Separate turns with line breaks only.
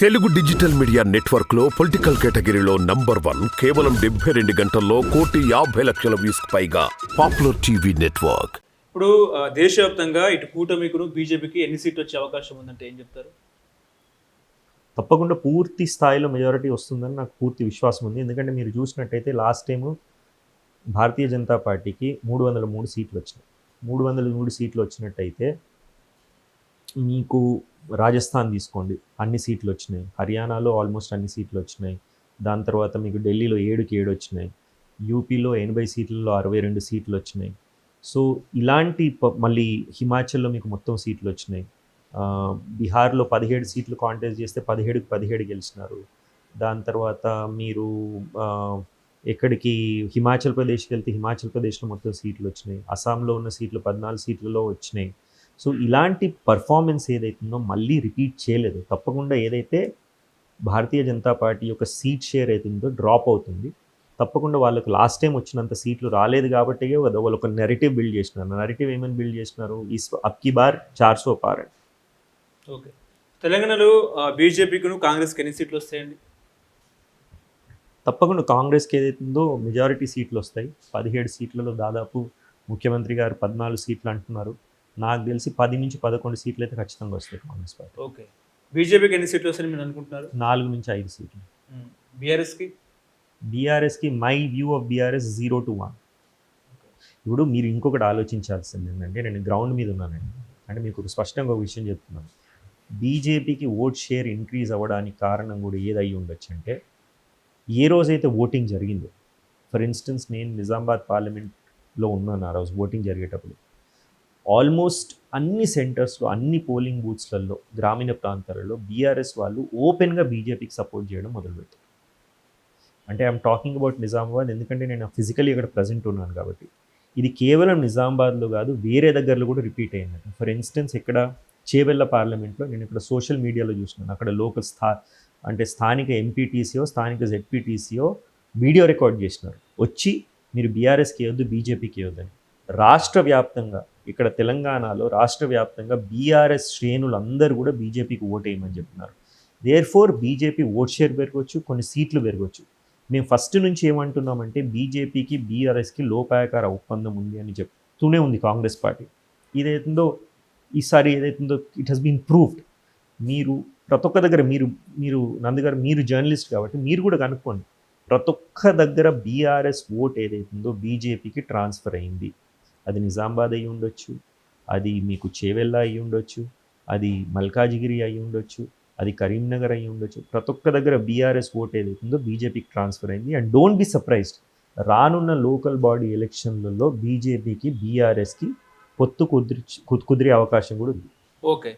Telugu digital media నెట్వర్క్లో political కేటగిరీలో number one కేవలం డెబ్బై రెండు గంటల్లో కోటి యాభై లక్షల వ్యూస్ పైగా పాపులర్ టీవీ నెట్వర్క్.
ఇప్పుడు ఆ, దేశవ్యాప్తంగా ఇటు కూటమికును బీజేపీకి ఎన్ని సీట్లు వచ్చే అవకాశం ఉందంటే ఏం చెప్తారు?
తప్పకుండా పూర్తి స్థాయిలో మెజారిటీ వస్తుందని నాకు పూర్తి విశ్వాసం ఉంది. ఎందుకంటే మీరు చూసినట్టయితే లాస్ట్ టైము భారతీయ జనతా పార్టీకి మూడు వందల మూడు సీట్లు వచ్చినాయి. మూడు వందల మూడు సీట్లు వచ్చినట్టయితే మీకు రాజస్థాన్ తీసుకోండి. అన్ని సీట్లు వచ్చినాయి. హర్యానాలో ఆల్మోస్ట్ అన్ని సీట్లు వచ్చినాయి. దాని తర్వాత మీకు ఢిల్లీలో ఏడుకి ఏడు వచ్చినాయి. యూపీలో ఎనభై సీట్లలో అరవై రెండు సీట్లు వచ్చినాయి. సో ఇలాంటి మళ్ళీ హిమాచల్లో మీకు మొత్తం సీట్లు వచ్చినాయి. బీహార్లో పదిహేడు సీట్లు కాంటెస్ట్ చేస్తే పదిహేడుకి పదిహేడు గెలిచినారు. దాని తర్వాత మీరు ఎక్కడికి హిమాచల్ ప్రదేశ్కి వెళ్తే హిమాచల్ ప్రదేశ్లో మొత్తం సీట్లు వచ్చినాయి. అస్సాంలో ఉన్న సీట్లు పద్నాలుగు సీట్లలో వచ్చినాయి. సో ఇలాంటి పర్ఫార్మెన్స్ ఏదైతుందో మళ్ళీ రిపీట్ చేయలేదు. తప్పకుండా ఏదైతే భారతీయ జనతా పార్టీ యొక్క సీట్ షేర్ అవుతుందో డ్రాప్ అవుతుంది. తప్పకుండా వాళ్ళకి లాస్ట్ టైం వచ్చినంత సీట్లు రాలేదు కాబట్టి వాళ్ళు ఒక నెరేటివ్ బిల్డ్ చేసినారు నెరేటివ్ ఏమని బిల్డ్ చేసినారు ఈ అప్కి బార్ చార్ సో పార్ అని.
ఓకే. తెలంగాణలో బీజేపీకును కాంగ్రెస్కి ఎన్ని సీట్లు వస్తాయండి?
తప్పకుండా కాంగ్రెస్కి ఏదైతుందో మెజారిటీ సీట్లు వస్తాయి. పదిహేడు సీట్లలో దాదాపు ముఖ్యమంత్రి గారు పద్నాలుగు సీట్లు అంటున్నారు. నాకు తెలిసి పది నుంచి పదకొండు సీట్లు అయితే ఖచ్చితంగా వస్తాయి కాంగ్రెస్ పార్టీ.
ఓకే. బీజేపీకి ఎన్ని సీట్లు వస్తాయని మీరు అనుకుంటున్నారు?
నాలుగు నుంచి ఐదు సీట్లు.
బీఆర్ఎస్కి?
బీఆర్ఎస్కి my view of BRS zero to one. ఇప్పుడు మీరు ఇంకొకటి ఆలోచించాల్సింది ఏంటంటే నేను గ్రౌండ్ మీద ఉన్నానండి. అంటే మీకు స్పష్టంగా ఒక విషయం చెప్తున్నాను. బీజేపీకి ఓట్ షేర్ ఇంక్రీజ్ అవ్వడానికి కారణం కూడా ఏదై ఉండొచ్చు అంటే ఏ రోజైతే ఓటింగ్ జరిగిందో ఫర్ ఇన్స్టెన్స్ నేను నిజామాబాద్ పార్లమెంట్లో ఉన్నాను ఆ రోజు ఓటింగ్ జరిగేటప్పుడు. ఆల్మోస్ట్ అన్ని సెంటర్స్లో అన్ని పోలింగ్ బూత్స్లలో గ్రామీణ ప్రాంతాలలో బీఆర్ఎస్ వాళ్ళు ఓపెన్గా బీజేపీకి సపోర్ట్ చేయడం మొదలుపెట్టారు. అంటే ఐఎమ్ టాకింగ్ అబౌట్ నిజామాబాద్ ఎందుకంటే నేను ఫిజికలీ ఇక్కడ ప్రజెంట్ ఉన్నాను కాబట్టి. ఇది కేవలం నిజామాబాద్లో కాదు వేరే దగ్గరలో కూడా రిపీట్ అయింది ఫర్ ఇన్స్టెన్స్ ఇక్కడ చేవెళ్ళ పార్లమెంట్లో నేను ఇక్కడ సోషల్ మీడియాలో చూసినాను అక్కడ లోకల్ స్థా అంటే స్థానిక ఎంపీటీసీఓ స్థానిక జెడ్పీటీసీఓ వీడియో రికార్డ్ చేసినారు. వచ్చి మీరు బీఆర్ఎస్కి వద్దు బీజేపీకి వద్దని రాష్ట్ర వ్యాప్తంగా ఇక్కడ తెలంగాణలో రాష్ట్ర వ్యాప్తంగా బీఆర్ఎస్ శ్రేణులందరూ కూడా బీజేపీకి ఓటేయమని చెప్తున్నారు. Therefore BJP vote share పెరగవచ్చు కొన్ని సీట్లు పెరగవచ్చు. మేము ఫస్ట్ నుంచి ఏమంటున్నామంటే బీజేపీకి బీఆర్ఎస్కి లోపాయకార ఒప్పందం ఉంది అని చెప్తూనే ఉంది కాంగ్రెస్ పార్టీ. ఇదైతుందో ఈసారి ఏదైతుందో ఇట్ హస్ బీన్ ప్రూవ్డ్ మీరు ప్రతి ఒక్క దగ్గర మీరు మీరు నందుగారు మీరు జర్నలిస్ట్ కాబట్టి మీరు కూడా కనుక్కోండి. ప్రతి ఒక్క దగ్గర బీఆర్ఎస్ ఓట్ ఏదైతుందో బీజేపీకి ట్రాన్స్ఫర్ అయింది. అది నిజామాబాద్ అయి ఉండొచ్చు అది మీకు చేవెళ్ళ అయి ఉండొచ్చు అది మల్కాజిగిరి అయి ఉండొచ్చు అది కరీంనగర్ అయి ఉండొచ్చు. ప్రతి ఒక్క దగ్గర బీఆర్ఎస్ ఓట్ ఏదైతుందో బీజేపీకి ట్రాన్స్ఫర్ అయింది. అండ్ డోంట్ బి సర్ప్రైజ్డ్ రానున్న లోకల్ బాడీ ఎలక్షన్లలో బీజేపీకి బీఆర్ఎస్కి పొత్తు కుదిరి కుదిరే అవకాశం కూడా ఉంది.
ఓకే.